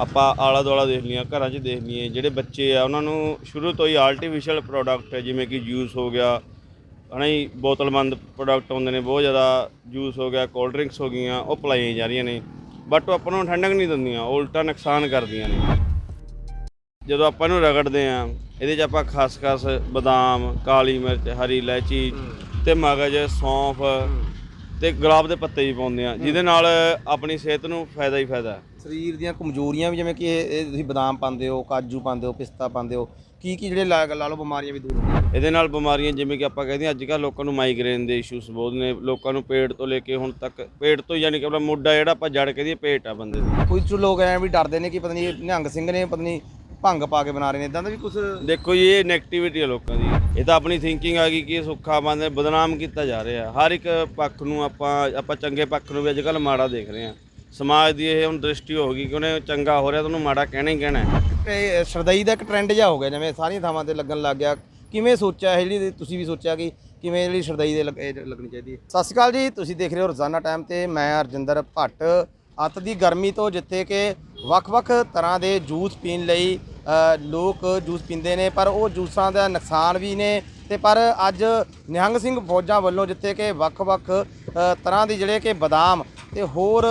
ਆਪਾਂ ਆਲਾ ਦੁਆਲਾ ਦੇਖ ਲਈਆਂ ਘਰਾਂ 'ਚ ਦੇਖ ਲਈਏ ਜਿਹੜੇ ਬੱਚੇ ਆ ਉਹਨਾਂ ਨੂੰ ਸ਼ੁਰੂ ਤੋਂ ਹੀ ਆਰਟੀਫੀਸ਼ੀਅਲ ਪ੍ਰੋਡਕਟ ਜਿਵੇਂ ਕਿ ਜੂਸ ਹੋ ਗਿਆ। ਹਨਾ ਜੀ ਬੋਤਲਬੰਦ ਪ੍ਰੋਡਕਟ ਹੁੰਦੇ ਨੇ ਬਹੁਤ ਜ਼ਿਆਦਾ ਜੂਸ ਹੋ ਗਿਆ ਕੋਲਡ ਡਰਿੰਕਸ ਹੋ ਗਈਆਂ ਉਹ ਪਲਾਈਆਂ ਜਾ ਰਹੀਆਂ ਨੇ। ਬਟ ਉਹ ਆਪਾਂ ਨੂੰ ਠੰਡਕ ਨਹੀਂ ਦਿੰਦੀਆਂ ਉਲਟਾ ਨੁਕਸਾਨ ਕਰਦੀਆਂ ਨੇ। ਜਦੋਂ ਆਪਾਂ ਇਹਨੂੰ ਰਗੜਦੇ ਆ ਇਹਦੇ 'ਚ ਆਪਾਂ ਖਸਖਸ ਬਦਾਮ ਕਾਲੀ ਮਿਰਚ ਹਰੀ ਇਲਾਇਚੀ ਤੇ ਮਗਜ ਸੌਂਫ ਤੇ ਗੁਲਾਬ ਦੇ ਪੱਤੇ ਵੀ ਪਾਉਂਦੇ ਆ ਜਿਹਦੇ ਨਾਲ ਆਪਣੀ ਸਿਹਤ ਨੂੰ ਫਾਇਦਾ ਹੀ ਫਾਇਦਾ ਹੈ। ਸਰੀਰ ਦੀਆਂ ਕਮਜ਼ੋਰੀਆਂ ਵੀ ਜਿਵੇਂ ਕਿ ਇਹ ਇਹ ਤੁਸੀਂ ਬਦਾਮ ਪਾਉਂਦੇ ਹੋ ਕਾਜੂ ਪਾਉਂਦੇ ਹੋ ਪਿਸਤਾ ਪਾਉਂਦੇ ਹੋ ਕੀ ਕੀ ਜਿਹੜੇ ਲਾ ਲਾ ਲਓ ਬਿਮਾਰੀਆਂ ਵੀ ਦੂਰ ਹੁੰਦੀਆਂ? ਇਹਦੇ ਨਾਲ ਬਿਮਾਰੀਆਂ ਜਿਵੇਂ ਕਿ ਆਪਾਂ ਕਹਿੰਦੇ ਹਾਂ ਅੱਜ ਕੱਲ੍ਹ ਲੋਕਾਂ ਨੂੰ ਮਾਈਗ੍ਰੇਨ ਦੇ ਇਸ਼ੂਸ ਬਹੁਤ ਨੇ ਲੋਕਾਂ ਨੂੰ ਪੇਟ ਤੋਂ ਲੈ ਕੇ ਹੁਣ ਤੱਕ ਪੇਟ ਤੋਂ ਯਾਨੀ ਕਿ ਆਪਣਾ ਮੁੱਢਾ ਜਿਹੜਾ ਆਪਾਂ ਜੜ ਕੇ ਦੀ ਪੇਟ ਆ ਬੰਦੇ ਦੀ। ਕੁਝ ਲੋਕ ਐ ਵੀ ਡਰਦੇ ਨੇ ਕਿ ਪਤਾ ਨਹੀਂ ਨਿਹੰਗ ਸਿੰਘ ਨੇ ਪਤਾ ਨਹੀਂ ਭੰਗ ਪਾ ਕੇ ਬਣਾ ਰਹੇ ਨੇ ਇਦਾਂ ਦਾ ਵੀ ਕੁਝ ਦੇਖੋ ਜੀ ਇਹ ਨੈਗੇਟਿਵਿਟੀ ਹੈ ਲੋਕਾਂ ਦੀ। ਇਹ ਤਾਂ ਆਪਣੀ ਥਿੰਕਿੰਗ ਆ ਗਈ ਕਿ ਸੁੱਖਾ ਬੰਦੇ ਬਦਨਾਮ ਕੀਤਾ ਜਾ ਰਿਹਾ। ਹਰ ਇੱਕ ਪੱਖ ਨੂੰ ਆਪਾਂ ਆਪਾਂ ਚੰਗੇ ਪੱਖ ਨੂੰ ਵੀ ਅੱਜ ਕੱਲ੍ਹ ਮਾੜਾ ਦੇਖ ਰਹੇ ਹਾਂ। ਸਮਾਜ ਦੀ ਇਹ ਹੁਣ ਦ੍ਰਿਸ਼ਟੀ ਹੋ ਗਈ ਕਿ ਉਹਨੇ ਚੰਗਾ ਹੋ ਰਿਹਾ ਤਾਂ ਉਹਨੂੰ ਮਾੜਾ ਕਹਿਣਾ ਹੀ ਕਹਿਣਾ ਹੈ। ਸ਼ਰਦਈ ਦਾ ਇੱਕ ਟ੍ਰੈਂਡ ਜਿਹਾ ਹੋ ਗਿਆ ਜਿਵੇਂ ਸਾਰੀਆਂ ਥਾਵਾਂ ਤੇ ਲੱਗਣ ਲੱਗ ਗਿਆ। ਕਿਵੇਂ ਸੋਚਿਆ ਇਹ ਜਿਹੜੀ ਤੁਸੀਂ ਵੀ ਸੋਚਿਆ ਕਿ ਕਿਵੇਂ ਜਿਹੜੀ ਸ਼ਰਦਈ ਦੇ ਲੱਗਣੀ ਚਾਹੀਦੀ ਹੈ। ਸਤਿ ਸ਼੍ਰੀ ਅਕਾਲ ਜੀ ਤੁਸੀਂ ਦੇਖ ਰਹੇ ਹੋ ਰੋਜ਼ਾਨਾ ਟਾਈਮ ਤੇ ਮੈਂ ਅਰਜਿੰਦਰ ਭੱਟ। ਅੱਤ ਦੀ ਗਰਮੀ ਤੋਂ ਜਿੱਥੇ ਕਿ ਵੱਖ-ਵੱਖ ਤਰ੍ਹਾਂ ਦੇ ਜੂਸ ਪੀਣ ਲਈ ਲੋਕ ਜੂਸ ਪੀਂਦੇ ਨੇ ਪਰ ਉਹ ਜੂਸਾਂ ਦਾ ਨੁਕਸਾਨ ਵੀ ਨੇ। ਤੇ ਪਰ ਅੱਜ ਨਿਹੰਗ ਸਿੰਘ ਫੌਜਾਂ ਵੱਲੋਂ ਜਿੱਥੇ ਕਿ ਵੱਖ-ਵੱਖ ਤਰ੍ਹਾਂ ਦੀ ਜਿਹੜੇ ਕਿ ਬਦਾਮ ਤੇ ਹੋਰ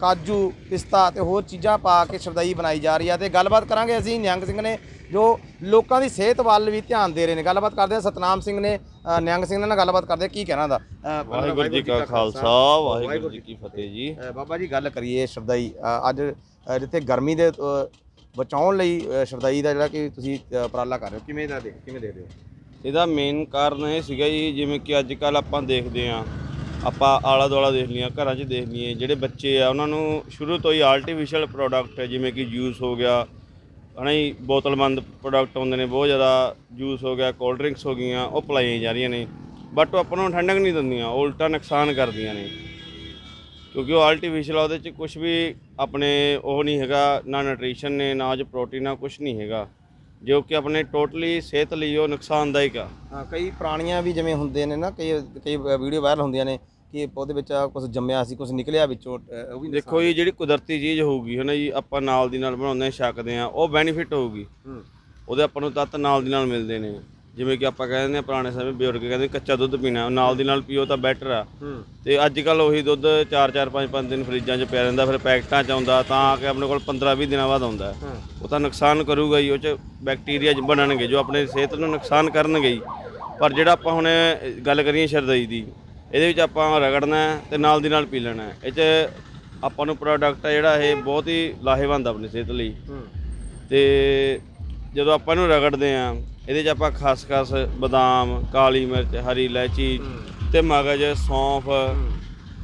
ਕਾਜੂ ਪਿਸਤਾ ਤੇ ਹੋਰ ਚੀਜ਼ਾਂ ਪਾ ਕੇ ਸ਼ਰਦਈ ਬਣਾਈ ਜਾ ਰਹੀ ਆ। ਤੇ ਗੱਲਬਾਤ ਕਰਾਂਗੇ ਅਸੀਂ ਨਿਹੰਗ ਸਿੰਘ ਨੇ ਜੋ ਲੋਕਾਂ ਦੀ ਸਿਹਤ ਵੱਲ ਵੀ ਧਿਆਨ ਦੇ ਰਹੇ ਨੇ। ਗੱਲਬਾਤ ਕਰਦੇ ਆ ਸਤਨਾਮ ਸਿੰਘ ਨੇ ਨਿਹੰਗ ਸਿੰਘ ਨਾਲ ਗੱਲਬਾਤ ਕਰਦੇ ਕੀ ਕਹਿਣਾ ਦਾ? ਵਾਹਿਗੁਰੂ ਜੀ ਕਾ ਖਾਲਸਾ। ਵਾਹਿਗੁਰੂ ਜੀ ਕੀ ਫਤਿਹ ਜੀ। ਬਾਬਾ ਜੀ ਗੱਲ ਕਰੀਏ ਸ਼ਰਦਈ ਅ, ਅੱਜ ਜਿੱਥੇ ਗਰਮੀ ਦੇ ਬਚਾਉਣ ਲਈ ਸ਼ਰਦਈ ਦਾ ਜਿਹੜਾ ਕਿ ਤੁਸੀਂ ਉਪਰਾਲਾ ਕਰ ਰਹੇ ਹੋ। ਕਿਵੇਂ ਦਾ ਦੇਖ ਕਿਵੇਂ ਦੇਖਦੇ ਹੋ? ਇਹਦਾ ਮੇਨ ਕਾਰਨ ਇਹ ਸੀਗਾ ਜੀ ਜਿਵੇਂ ਕਿ ਅੱਜ ਕੱਲ ਆਪਾਂ ਦੇਖਦੇ ਆ ਆਪਾਂ ਆਲਾ ਦੁਆਲਾ ਦੇਖ ਲਈਆਂ ਘਰਾਂ 'ਚ ਦੇਖ ਲਈਏ ਜਿਹੜੇ ਬੱਚੇ ਆ ਉਹਨਾਂ ਨੂੰ ਸ਼ੁਰੂ ਤੋਂ ਹੀ ਆਰਟੀਫੀਸ਼ੀਅਲ ਪ੍ਰੋਡਕਟ ਜਿਵੇਂ ਕਿ ਜੂਸ ਹੋ ਗਿਆ ਹਨਾ ਜੀ ਬੋਤਲਬੰਦ ਪ੍ਰੋਡਕਟ ਹੁੰਦੇ ਨੇ ਬਹੁਤ ਜ਼ਿਆਦਾ ਜੂਸ ਹੋ ਗਿਆ ਕੋਲਡ ਡਰਿੰਕਸ ਹੋ ਗਈਆਂ ਉਹ ਪਲਾਈਆਂ ਜਾ ਰਹੀਆਂ ਨੇ। ਬਟ ਉਹ ਆਪਾਂ ਨੂੰ ਠੰਡਕ ਨਹੀਂ ਦਿੰਦੀਆਂ ਉਲਟਾ ਨੁਕਸਾਨ ਕਰਦੀਆਂ ਨੇ। ਕਿਉਂਕਿ ਉਹ ਆਰਟੀਫੀਸ਼ੀਅਲ ਉਹਦੇ 'ਚ ਕੁਝ ਵੀ ਆਪਣੇ ਉਹ ਨਹੀਂ ਹੈਗਾ ਨਾ ਨਿਊਟ੍ਰੀਸ਼ਨ ਨੇ ਨਾ 'ਚ ਪ੍ਰੋਟੀਨ ਆ ਕੁਝ ਨਹੀਂ ਹੈਗਾ। ਜੋ ਕਿ ਆਪਣੇ ਟੋਟਲੀ ਸਿਹਤ ਲਈ ਉਹ ਨੁਕਸਾਨਦਾਇਕ ਆ। ਹਾਂ, ਕਈ ਪ੍ਰਾਣੀਆਂ ਵੀ ਜਿਵੇਂ ਹੁੰਦੇ ਨੇ ਨਾ ਕਈ ਕਈ ਵੀਡੀਓ ਵਾਇਰਲ ਹੁੰਦੀਆਂ ਨੇ ਕਿ ਉਹਦੇ ਵਿੱਚ ਕੁਝ ਜੰਮਿਆ ਸੀ ਕੁਝ ਨਿਕਲਿਆ ਵਿੱਚੋਂ ਉਹ ਵੀ ਦੇਖੋ ਜੀ ਜਿਹੜੀ ਕੁਦਰਤੀ ਚੀਜ਼ ਹੋਊਗੀ ਹਨਾ ਜੀ ਆਪਾਂ ਨਾਲ ਦੀ ਨਾਲ ਬਣਾਉਂਦੇ ਹਾਂ ਛਕਦੇ ਆ ਉਹ ਬੈਨੀਫਿਟ ਹੋਊਗੀ। ਹੂੰ। ਉਹਦੇ ਆਪਾਂ ਨੂੰ ਤੱਤ ਨਾਲ ਦੀ ਨਾਲ ਮਿਲਦੇ ਨੇ। ਜਿਵੇਂ ਕਿ ਆਪਾਂ ਕਹਿੰਦੇ ਨੇ ਪੁਰਾਣੇ ਸਮੇਂ ਬਜ਼ੁਰਗ ਕਹਿੰਦੇ ਕੱਚਾ ਦੁੱਧ ਪੀਣਾ ਨਾਲ ਦੀ ਨਾਲ ਪੀਓ ਤਾਂ ਬੈਟਰ ਆ। ਤੇ ਅੱਜ ਕੱਲ ਉਹੀ ਦੁੱਧ 4-4 5-5 ਦਿਨ ਫਰਿੱਜਾਂ 'ਚ ਪਿਆ ਰਹਿੰਦਾ ਫਿਰ ਪੈਕਟਾਂ 'ਚ ਆਉਂਦਾ ਤਾਂ ਆ ਕੇ ਆਪਣੇ ਕੋਲ 15-20 ਦਿਨਾਂ ਬਾਅਦ ਆਉਂਦਾ। ਉਹ ਤਾਂ ਨੁਕਸਾਨ ਕਰੂਗਾ ਹੀ ਉਹ 'ਚ ਬੈਕਟੀਰੀਆ ਜ ਬਣਨਗੇ ਜੋ ਆਪਣੇ ਸਿਹਤ ਨੂੰ ਨੁਕਸਾਨ ਕਰਨਗੇ ਹੀ। ਪਰ ਜਿਹੜਾ ਆਪਾਂ ਹੁਣ ਗੱਲ ਕਰੀਏ ਸ਼ਰਦਈ ਦੀ ਇਹਦੇ ਵਿੱਚ ਆਪਾਂ ਰਗੜਨਾ ਤੇ ਨਾਲ ਦੀ ਨਾਲ ਪੀ ਲੈਣਾ। ਇਹ 'ਚ ਆਪਾਂ ਨੂੰ ਪ੍ਰੋਡਕਟ ਹੈ ਜਿਹੜਾ ਇਹ ਬਹੁਤ ਹੀ ਲਾਹੇਵੰਦ ਆ ਆਪਣੀ ਸਿਹਤ ਲਈ। ਤੇ ਜਦੋਂ ਆਪਾਂ ਇਹਨੂੰ ਰਗੜਦੇ ਆ ਇਹਦੇ 'ਚ ਆਪਾਂ ਖਸਖਸ ਬਦਾਮ ਕਾਲੀ ਮਿਰਚ ਹਰੀ ਇਲਾਇਚੀ ਤੇ ਮਗਜ ਸੌਂਫ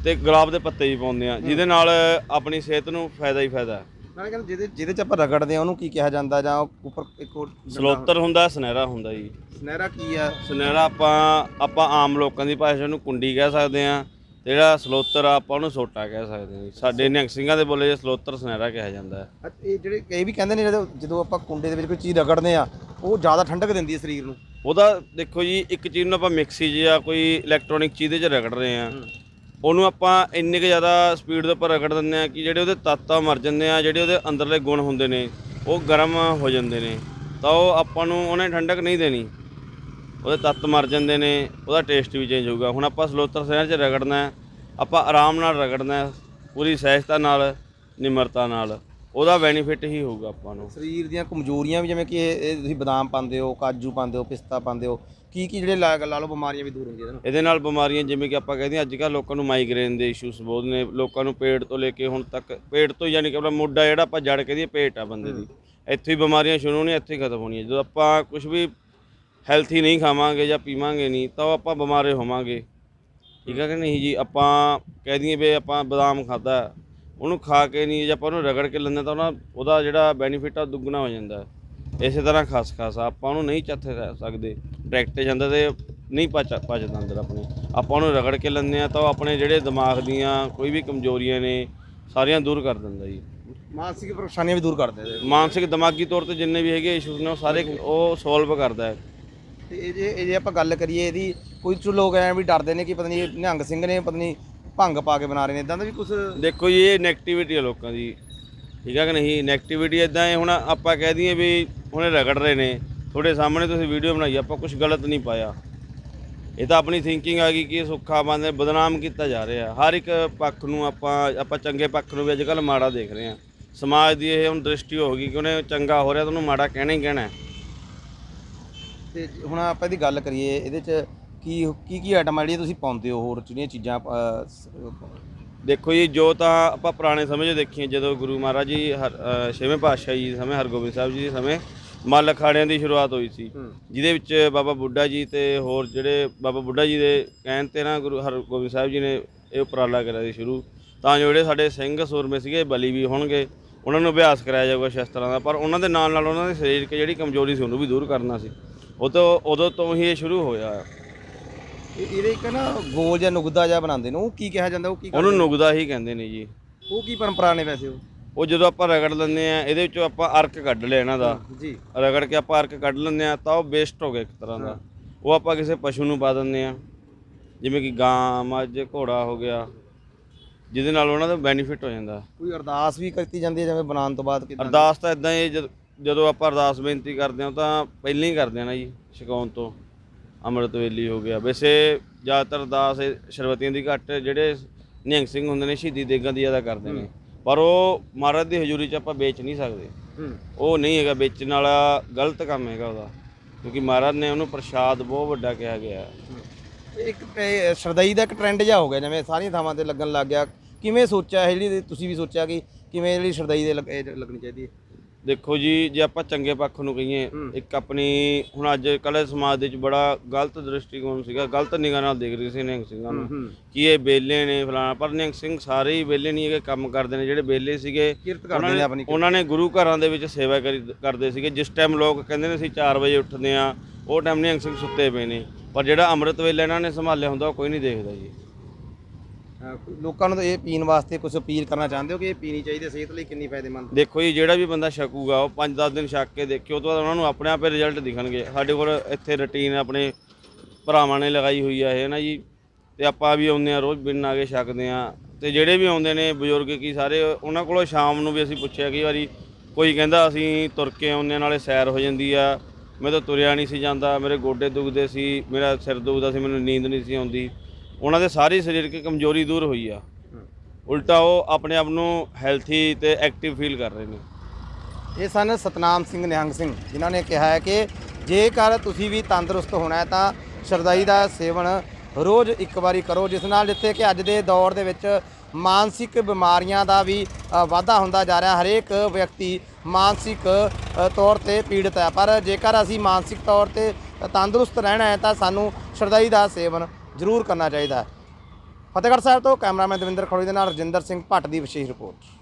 ਤੇ ਗੁਲਾਬ ਦੇ ਪੱਤੇ ਵੀ ਪਾਉਂਦੇ ਆ ਜਿਹਦੇ ਨਾਲ ਆਪਣੀ ਸਿਹਤ ਨੂੰ ਫਾਇਦਾ ਹੀ ਫਾਇਦਾ। ਹੈ ਨਾਲੇ ਕਹਿੰਦੇ ਜਿਹਦੇ ਜਿਹਦੇ ਚ ਆਪਾਂ ਰਗੜਦੇ ਆ ਉਹਨੂੰ ਕੀ ਕਿਹਾ ਜਾਂਦਾ ਜਾਂ ਉਹ ਉੱਪਰ ਇੱਕ ਹੋਰ ਸਲੋਤਰ ਹੁੰਦਾ ਸੁਨਹਿਰਾ ਹੁੰਦਾ ਜੀ। ਸੁਨਹਿਰਾ ਕੀ ਆ? ਸੁਨਹਿਰਾ ਆਪਾਂ ਆਪਾਂ ਆਮ ਲੋਕਾਂ ਦੀ ਭਾਸ਼ਾ ਨੂੰ ਕੁੰਡੀ ਕਹਿ ਸਕਦੇ ਆ ਤੇ ਜਿਹੜਾ ਸਲੋਤਰ ਆ ਆਪਾਂ ਉਹਨੂੰ ਸੋਟਾ ਕਹਿ ਸਕਦੇ ਹਾਂ ਜੀ। ਸਾਡੇ ਨਿਹੰਗ ਸਿੰਘਾਂ ਦੇ ਬੋਲੇ ਜੇ ਸਲੋਤਰ ਸੁਨਹਿਰਾ ਕਿਹਾ ਜਾਂਦਾ ਹੈ। ਇਹ ਜਿਹੜੇ ਇਹ ਵੀ ਕਹਿੰਦੇ ਨੇ ਜਦੋਂ ਜਦੋਂ ਆਪਾਂ ਕੁੰਡੇ ਦੇ ਵਿੱਚ ਕੋਈ ਚੀਜ਼ ਰਗੜਦੇ ਆ ਉਹ ਜ਼ਿਆਦਾ ਠੰਡਕ ਦਿੰਦੀ ਹੈ ਸਰੀਰ ਨੂੰ। ਉਹਦਾ ਦੇਖੋ ਜੀ ਇੱਕ ਚੀਜ਼ ਨੂੰ ਆਪਾਂ ਮਿਕਸੀ ਜਾਂ ਕੋਈ ਇਲੈਕਟ੍ਰੋਨਿਕ ਚੀਜ਼ ਦੇ 'ਚ ਰਗੜ ਰਹੇ ਆ ਉਹਨੂੰ ਆਪਾਂ ਇੰਨੇ ਕੁ ਜ਼ਿਆਦਾ ਸਪੀਡ ਦੇ ਉੱਪਰ ਰਗੜ ਦਿੰਦੇ ਆ ਕਿ ਜਿਹੜੇ ਉਹਦੇ ਤੱਤ ਆ ਮਰ ਜਾਂਦੇ ਆ ਜਿਹੜੇ ਉਹਦੇ ਅੰਦਰਲੇ ਗੁਣ ਹੁੰਦੇ ਨੇ ਉਹ ਗਰਮ ਹੋ ਜਾਂਦੇ ਨੇ। ਤਾਂ ਉਹ ਆਪਾਂ ਨੂੰ ਉਹਨੇ ਠੰਡਕ ਨਹੀਂ ਦੇਣੀ। ਉਹਦੇ ਤੱਤ ਮਰ ਜਾਂਦੇ ਨੇ ਉਹਦਾ ਟੇਸਟ ਵੀ ਚੇਂਜ ਹੋਊਗਾ। ਹੁਣ ਆਪਾਂ ਸਲੋਤਰ ਸ਼ਹਿਰ 'ਚ ਰਗੜਨਾ ਆਪਾਂ ਆਰਾਮ ਨਾਲ ਰਗੜਨਾ ਪੂਰੀ ਸਹਿਜਤਾ ਨਾਲ ਨਿਮਰਤਾ ਨਾਲ। ਉਹਦਾ ਬੈਨੀਫਿਟ ਹੀ ਹੋਊਗਾ ਆਪਾਂ ਨੂੰ। ਸਰੀਰ ਦੀਆਂ ਕਮਜ਼ੋਰੀਆਂ ਵੀ ਜਿਵੇਂ ਕਿ ਇਹ ਇਹ ਤੁਸੀਂ ਬਦਾਮ ਪਾਉਂਦੇ ਹੋ ਕਾਜੂ ਪਾਉਂਦੇ ਹੋ ਪਿਸਤਾ ਪਾਉਂਦੇ ਹੋ ਕੀ ਕੀ ਜਿਹੜੇ ਲਾ ਲਾ ਲਓ ਬਿਮਾਰੀਆਂ ਵੀ ਦੂਰ ਹੁੰਦੀਆਂ ਇਹਦੇ ਨਾਲ ਇਹਦੇ ਨਾਲ ਬਿਮਾਰੀਆਂ ਜਿਵੇਂ ਕਿ ਆਪਾਂ ਕਹਿੰਦੇ ਹਾਂ ਅੱਜ ਕੱਲ੍ਹ ਲੋਕਾਂ ਨੂੰ ਮਾਈਗ੍ਰੇਨ ਦੇ ਇਸ਼ੂਸ ਬਹੁਤ ਨੇ। ਲੋਕਾਂ ਨੂੰ ਪੇਟ ਤੋਂ ਲੈ ਕੇ ਹੁਣ ਤੱਕ ਪੇਟ ਤੋਂ ਯਾਨੀ ਕਿ ਆਪਣਾ ਮੁੱਢਾ ਜਿਹੜਾ ਆਪਾਂ ਜੜ ਕੇ ਦੀ ਪੇਟ ਆ ਬੰਦੇ ਦੀ। ਇੱਥੇ ਹੀ ਬਿਮਾਰੀਆਂ ਸ਼ੁਰੂ ਹੋਣੀਆਂ ਇੱਥੇ ਹੀ ਖਤਮ ਹੋਣੀਆਂ। ਜਦੋਂ ਆਪਾਂ ਕੁਝ ਵੀ ਹੈਲਥੀ ਨਹੀਂ ਖਾਵਾਂਗੇ ਜਾਂ ਪੀਵਾਂਗੇ ਨਹੀਂ ਤਾਂ ਉਹ ਆਪਾਂ ਬਿਮਾਰੇ ਹੋਵਾਂਗੇ। ਠੀਕ ਹੈ ਕਿ ਨਹੀਂ ਜੀ? ਆਪਾਂ ਕਹਿ ਦਈਏ ਵੀ ਆਪਾਂ ਬਦਾਮ ਖਾਦਾ ਉਹਨੂੰ ਖਾ ਕੇ ਨਹੀਂ ਜੇ ਆਪਾਂ ਉਹਨੂੰ ਰਗੜ ਕੇ ਲੈਂਦੇ ਤਾਂ ਉਹਨਾਂ ਉਹਦਾ ਜਿਹੜਾ ਬੈਨੀਫਿਟ ਆ ਦੁੱਗਣਾ ਹੋ ਜਾਂਦਾ। ਹੈ। ਇਸੇ ਤਰ੍ਹਾਂ ਖਸਖਸ ਆ ਆਪਾਂ ਉਹਨੂੰ ਨਹੀਂ ਚੱਥੇ ਰਹਿ ਸਕਦੇ। ਡਾਇਰੈਕਟ ਜਾਂਦਾ ਤੇ ਨਹੀਂ ਪਚ ਪਚਦਾ ਅੰਦਰ ਆਪਣੇ। ਆਪਾਂ ਉਹਨੂੰ ਰਗੜ ਕੇ ਲੈਂਦੇ ਆ ਤਾਂ ਉਹ ਆਪਣੇ ਜਿਹੜੇ ਦਿਮਾਗ ਦੀਆਂ ਕੋਈ ਵੀ ਕਮਜ਼ੋਰੀਆਂ ਨੇ ਸਾਰੀਆਂ ਦੂਰ ਕਰ ਦਿੰਦਾ ਜੀ। ਮਾਨਸਿਕ ਪਰੇਸ਼ਾਨੀਆਂ ਵੀ ਦੂਰ ਕਰਦੇ ਇਹਦੇ ਮਾਨਸਿਕ ਦਿਮਾਗੀ ਤੌਰ ਤੇ ਜਿੰਨੇ ਵੀ ਹੈਗੇ ਇਸ਼ੂਸ ਨੇ ਉਹ ਸਾਰੇ ਉਹ ਸੋਲਵ ਕਰਦਾ ਹੈ। ਤੇ ਇਹ ਜੇ ਇਹ ਜੇ ਆਪਾਂ ਗੱਲ ਕਰੀਏ ਇਹਦੀ ਕੁਝ ਲੋਕ ਐ ਵੀ ਡਰਦੇ ਨੇ ਕਿ ਪਤਾ ਨਹੀਂ ਨਿਹੰਗ ਸਿੰਘ ਨੇ ਪਤਾ ਨਹੀਂ ਭੰਗ ਪਾ ਕੇ ਬਣਾ ਰਹੇ ਨੇ ਇਦਾਂ ਦਾ ਵੀ ਕੁਝ ਦੇਖੋ ਜੀ ਇਹ ਨੈਗੇਟਿਵਿਟੀ ਹੈ ਲੋਕਾਂ ਦੀ। ਠੀਕ ਹੈ ਕਿ ਨਹੀਂ? 네ਗੇਟਿਵਿਟੀ ਇਦਾਂ ਹੈ ਹੁਣ ਆਪਾਂ ਕਹਿ ਦਈਏ ਵੀ ਹੁਣੇ ਰਗੜ ਰਹੇ ਨੇ। ਤੁਹਾਡੇ ਸਾਹਮਣੇ ਤੁਸੀਂ ਵੀਡੀਓ ਬਣਾਈ ਆਪਾਂ ਕੁਝ ਗਲਤ ਨਹੀਂ ਪਾਇਆ। ਇਹ ਤਾਂ ਆਪਣੀ ਥਿੰਕਿੰਗ ਆ ਗਈ ਕਿ ਇਹ ਸੁੱਖਾ ਬੰਦੇ ਬਦਨਾਮ ਕੀਤਾ ਜਾ ਰਿਹਾ। ਹਰ ਇੱਕ ਪੱਖ ਨੂੰ ਆਪਾਂ ਆਪਾਂ ਚੰਗੇ ਪੱਖ ਨੂੰ ਵੀ ਅੱਜ ਕੱਲ੍ਹ ਮਾੜਾ ਦੇਖ ਰਹੇ ਹਾਂ। ਸਮਾਜ ਦੀ ਇਹ ਹੁਣ ਦ੍ਰਿਸ਼ਟੀ ਹੋ ਗਈ ਕਿ ਉਹਨੇ ਚੰਗਾ ਹੋ ਰਿਹਾ ਤਾਂ ਉਹਨੂੰ ਮਾੜਾ ਕਹਿਣਾ ਹੀ ਕਹਿਣਾ। ਤੇ ਹੁਣ ਆਪਾਂ ਇਹਦੀ ਗੱਲ ਕਰੀਏ ਇਹਦੇ ਚ ਕੀ ਕੀ ਕੀ ਆਈਟਮਾਂ ਜਿਹੜੀਆਂ ਤੁਸੀਂ ਪਾਉਂਦੇ ਹੋ ਹੋਰ ਜਿਹੜੀਆਂ ਚੀਜ਼ਾਂ ਅਹ, ਸ- ਦੇਖੋ ਜੀ ਜੋ ਤਾਂ ਆਪਾਂ ਪੁਰਾਣੇ ਸਮੇਂ 'ਚ ਦੇਖੀਏ ਜਦੋਂ ਗੁਰੂ ਮਹਾਰਾਜ ਜੀ ਹਰ- ਅ, ਛੇਵੇਂ ਪਾਤਸ਼ਾਹ ਜੀ ਦੇ ਸਮੇਂ ਹਰਗੋਬਿੰਦ ਸਾਹਿਬ ਜੀ ਦੇ ਸਮੇਂ ਮੱਲ ਅਖਾੜਿਆਂ ਦੀ ਸ਼ੁਰੂਆਤ ਹੋਈ ਸੀ ਜਿਹਦੇ ਵਿੱਚ ਬਾਬਾ ਬੁੱਢਾ ਜੀ ਤੇ ਹੋਰ ਜਿਹੜੇ ਬਾਬਾ ਬੁੱਢਾ ਜੀ ਦੇ ਕਹਿਣ ਤੇ ਨਾ ਗੁਰੂ ਹਰਗੋਬਿੰਦ ਸਾਹਿਬ ਜੀ ਨੇ ਇਹ ਉਪਰਾਲਾ ਕਰਿਆ ਸੀ ਸ਼ੁਰੂ ਤਾਂ ਜੋ ਜਿਹੜੇ ਸਾਡੇ ਸਿੰਘ ਸੂਰਮੇ ਸੀਗੇ ਬਲੀ ਵੀ ਹੋਣਗੇ ਉਹਨਾਂ ਨੂੰ ਅਭਿਆਸ ਕਰਾਇਆ ਜਾਊਗਾ ਸ਼ਸਤਰਾਂ ਦਾ ਪਰ ਉਹਨਾਂ ਦੇ ਨਾਲ ਨਾਲ ਉਹਨਾਂ ਦੀ ਸਰੀਰਕ ਜਿਹੜੀ ਕਮਜ਼ੋਰੀ ਸੀ ਉਹਨੂੰ ਵੀ ਦੂਰ ਕਰਨਾ ਸੀ। ਉਹ ਤੋਂ ਉਦੋਂ ਤੋਂ ਹੀ ਇਹ ਸ਼ੁਰੂ ਹੋਇਆ। ਇਹ- ਇਹਦੇ ਇੱਕ ਨਾ ਗੋਲ ਜਾਂ ਨੁਗਦਾ ਜਿਹਾ ਬਣਾਉਂਦੇ ਨੇ ਉਹ ਕੀ ਕਿਹਾ ਜਾਂਦਾ ਉਹ ਕੀ ਉਹਨੂੰ ਨੁਗਦਾ ਹੀ ਕਹਿੰਦੇ ਨੇ ਜੀ। ਉਹ ਕੀ ਪਰੰਪਰਾ ਨੇ ਵੈਸੇ ਉਹ? ਉਹ ਜਦੋਂ ਆਪਾਂ ਰਗੜ ਲੈਂਦੇ ਆ ਇਹਦੇ ਵਿੱਚੋਂ ਆਪਾਂ ਅਰਕ ਕੱਢ ਲਿਆ ਇਹਨਾਂ ਦਾ। ਜੀ। ਰਗੜ ਕੇ ਆਪਾਂ ਅਰਕ ਕੱਢ ਲੈਂਦੇ ਆ ਤਾਂ ਉਹ ਵੇਸਟ ਹੋ ਗਿਆ ਇੱਕ ਤਰ੍ਹਾਂ ਦਾ। ਉਹ ਆਪਾਂ ਕਿਸੇ ਪਸ਼ੂ ਨੂੰ ਪਾ ਦਿੰਦੇ ਆ ਜਿਵੇਂ ਕਿ ਗਾਂ ਮੱਝ ਘੋੜਾ ਹੋ ਗਿਆ ਜਿਹਦੇ ਨਾਲ ਉਹਨਾਂ ਦਾ ਬੈਨੀਫਿਟ ਹੋ ਜਾਂਦਾ। ਕੋਈ ਅਰਦਾਸ ਵੀ ਕੀਤੀ ਜਾਂਦੀ ਹੈ ਜਿਵੇਂ ਬਣਾਉਣ ਤੋਂ ਬਾਅਦ ਕਿਦਾਂ ਅਰਦਾਸ ਤਾਂ ਇਦਾਂ ਹੀ ਜਦ- ਜਦੋਂ ਆਪਾਂ ਅਰਦਾਸ ਬੇਨਤੀ ਕਰਦੇ ਹਾਂ ਤਾਂ ਪਹਿਲਾਂ ਹੀ ਕਰਦੇ ਆ ਨਾ ਜੀ ਛਕਾਉਣ ਤੋਂ। ਅੰਮ੍ਰਿਤ ਵੇਲੀ ਹੋ ਗਿਆ। ਵੈਸੇ ਜ਼ਿਆਦਾਤਰ ਅਰਦਾਸ ਇਹ ਸ਼ਰਬਤੀਆਂ ਦੀ ਘੱਟ ਜਿਹੜੇ ਨਿਹੰਗ ਸਿੰਘ ਹੁੰਦੇ ਨੇ ਸ਼ਹੀਦੀ ਦੇਗਾਂ ਦੀ ਜ਼ਿਆਦਾ ਕਰਦੇ ਨੇ। ਪਰ ਉਹ ਮਹਾਰਾਜ ਦੀ ਹਜ਼ੂਰੀ 'ਚ ਆਪਾਂ ਵੇਚ ਨਹੀਂ ਸਕਦੇ। ਉਹ ਨਹੀਂ ਹੈਗਾ ਵੇਚਣ ਵਾਲਾ ਗਲਤ ਕੰਮ ਹੈਗਾ ਉਹਦਾ। ਕਿਉਂਕਿ ਮਹਾਰਾਜ ਨੇ ਉਹਨੂੰ ਪ੍ਰਸ਼ਾਦ ਬਹੁਤ ਵੱਡਾ ਕਿਹਾ ਗਿਆ। ਇੱਕ ਇਹ ਸ਼ਰਦਈ ਦਾ ਇੱਕ ਟ੍ਰੈਂਡ ਜਿਹਾ ਹੋ ਗਿਆ ਜਿਵੇਂ ਸਾਰੀਆਂ ਥਾਵਾਂ ਤੇ ਲੱਗਣ ਲੱਗ ਗਿਆ। ਕਿਵੇਂ ਸੋਚਿਆ ਇਹ ਜਿਹੜੀ ਤੁਸੀਂ ਵੀ ਸੋਚਿਆ ਕਿ ਕਿਵੇਂ ਜਿਹੜੀ ਸ਼ਰਦਈ ਦੇ ਲੱਗ- ਇਹ ਲੱਗਣੀ ਚਾਹੀਦੀ ਹੈ? ਦੇਖੋ ਜੀ ਜੇ ਆਪਾਂ ਚੰਗੇ ਪੱਖ ਨੂੰ ਕਹੀਏ ਇੱਕ ਆਪਣੀ ਹੁਣ ਅੱਜ ਕੱਲ੍ਹ ਸਮਾਜ ਦੇ ਵਿੱਚ ਬੜਾ ਗਲਤ ਦ੍ਰਿਸ਼ਟੀਕੋਣ ਸੀਗਾ ਗਲਤ ਨਿਗਾਹ ਨਾਲ ਦੇਖ ਰਹੇ ਸੀ ਨਿਹੰਗ ਸਿੰਘਾਂ ਨੂੰ। ਕਿ ਇਹ ਬੇਲੇ ਨੇ ਫਲਾਣਾ ਪਰ ਨਿਹੰਗ ਸਿੰਘ ਸਾਰੇ ਹੀ ਬੇਲੇ ਨਹੀਂ ਹੈਗੇ ਕੰਮ ਕਰਦੇ ਨੇ ਜਿਹੜੇ ਬੇਲੇ ਸੀਗੇ ਉਹਨਾਂ ਨੇ ਗੁਰੂ ਘਰਾਂ ਦੇ ਵਿੱਚ ਸੇਵਾ ਕਰੀ ਕਰਦੇ ਸੀਗੇ। ਜਿਸ ਟਾਈਮ ਲੋਕ ਕਹਿੰਦੇ ਨੇ ਅਸੀਂ 4 ਵਜੇ ਉੱਠਦੇ ਆ ਉਹ ਟਾਈਮ ਨਿਹੰਗ ਸਿੰਘ ਸੁੱਤੇ ਪਏ ਨੇ। ਪਰ ਜਿਹੜਾ ਅੰਮ੍ਰਿਤ ਵੇਲੇ ਇਹਨਾਂ ਨੇ ਸੰਭਾਲਿਆ ਹੁੰਦਾ ਉਹ ਕੋਈ ਨਹੀਂ ਦੇਖਦਾ ਜੀ। ਲੋਕਾਂ ਨੂੰ ਤਾਂ ਇਹ ਪੀਣ ਵਾਸਤੇ ਕੁਝ ਅਪੀਲ ਕਰਨਾ ਚਾਹੁੰਦੇ ਹੋ ਕਿ ਇਹ ਪੀਣੀ ਚਾਹੀਦੀ ਹੈ ਸਿਹਤ ਲਈ ਕਿੰਨੀ ਫਾਇਦੇਮੰਦ? ਦੇਖੋ ਜੀ ਜਿਹੜਾ ਵੀ ਬੰਦਾ ਛਕੂਗਾ ਉਹ 5-10 ਦਿਨ ਛਕ ਕੇ ਦੇਖਿਓ ਉਹ ਤੋਂ ਬਾਅਦ ਉਹਨਾਂ ਨੂੰ ਆਪਣੇ ਆਪੇ ਰਿਜ਼ਲਟ ਦਿਖਣਗੇ। ਸਾਡੇ ਕੋਲ ਇੱਥੇ ਰੁਟੀਨ ਆਪਣੇ ਭਰਾਵਾਂ ਨੇ ਲਗਾਈ ਹੋਈ ਆ ਇਹ ਨਾ ਜੀ ਤੇ ਆਪਾਂ ਵੀ ਆਉਂਦੇ ਆ ਰੋਜ਼ ਬਿਨ ਆ ਕੇ ਛਕਦੇ ਆ। ਤੇ ਜਿਹੜੇ ਵੀ ਆਉਂਦੇ ਨੇ ਬਜ਼ੁਰਗ ਕੀ ਸਾਰੇ ਉਹਨਾਂ ਕੋਲੋਂ ਸ਼ਾਮ ਨੂੰ ਵੀ ਅਸੀਂ ਪੁੱਛਿਆ ਕਈ ਵਾਰੀ ਕੋਈ ਕਹਿੰਦਾ ਅਸੀਂ ਤੁਰ ਕੇ ਆਉਂਦੇ ਹਾਂ, ਨਾਲੇ ਸੈਰ ਹੋ ਜਾਂਦੀ ਆ। ਮੈਂ ਤਾਂ ਤੁਰਿਆ ਨਹੀਂ ਸੀ ਜਾਂਦਾ ਮੇਰੇ ਗੋਡੇ ਦੁਖਦੇ ਸੀ ਮੇਰਾ ਸਿਰ ਦੁਖਦਾ ਸੀ ਮੈਨੂੰ ਨੀਂਦ ਨਹੀਂ ਸੀ ਆਉਂਦੀ। ਉਹਨਾਂ ਦੇ ਸਾਰੀ ਸਰੀਰਕ ਕਮਜ਼ੋਰੀ ਦੂਰ ਹੋਈ ਆ। ਉਲਟਾ ਉਹ ਆਪਣੇ ਆਪ ਨੂੰ ਹੈਲਥੀ ਤੇ ਐਕਟਿਵ ਫੀਲ ਕਰ ਰਹੇ ਨੇ। ਇਹ ਸਨ ਸਤਨਾਮ ਸਿੰਘ ਨਿਹੰਗ ਸਿੰਘ ਜਿਨ੍ਹਾਂ ਨੇ ਕਿਹਾ ਹੈ ਕਿ ਜੇਕਰ ਤੁਸੀਂ ਵੀ ਤੰਦਰੁਸਤ ਹੋਣਾ ਹੈ ਤਾਂ ਸ਼ਰਦਾਈ ਦਾ ਸੇਵਨ ਰੋਜ਼ ਇੱਕ ਵਾਰੀ ਕਰੋ ਜਿਸ ਨਾਲ ਜਿੱਥੇ ਕਿ ਅੱਜ ਦੇ ਦੌਰ ਦੇ ਵਿੱਚ ਮਾਨਸਿਕ ਬਿਮਾਰੀਆਂ ਦਾ ਵੀ ਵਾਧਾ ਹੁੰਦਾ ਜਾ ਰਿਹਾ। ਹਰੇਕ ਵਿਅਕਤੀ ਮਾਨਸਿਕ ਤੌਰ ਤੇ ਪੀੜਤ ਹੈ। ਪਰ ਜੇਕਰ ਅਸੀਂ ਮਾਨਸਿਕ ਤੌਰ ਤੇ ਤੰਦਰੁਸਤ ਰਹਿਣਾ ਹੈ ਤਾਂ ਸਾਨੂੰ ਸ਼ਰਦਾਈ ਦਾ ਸੇਵਨ ਜ਼ਰੂਰ ਕਰਨਾ ਚਾਹੀਦਾ ਹੈ। ਫਤਿਹਗੜ੍ਹ ਸਾਹਿਬ ਤੋਂ ਕੈਮਰਾਮੈਨ ਦਵਿੰਦਰ ਖੜੋਈ ਦੇ ਨਾਲ ਰਜਿੰਦਰ ਸਿੰਘ ਭੱਟ ਦੀ ਵਿਸ਼ੇਸ਼ ਰਿਪੋਰਟ।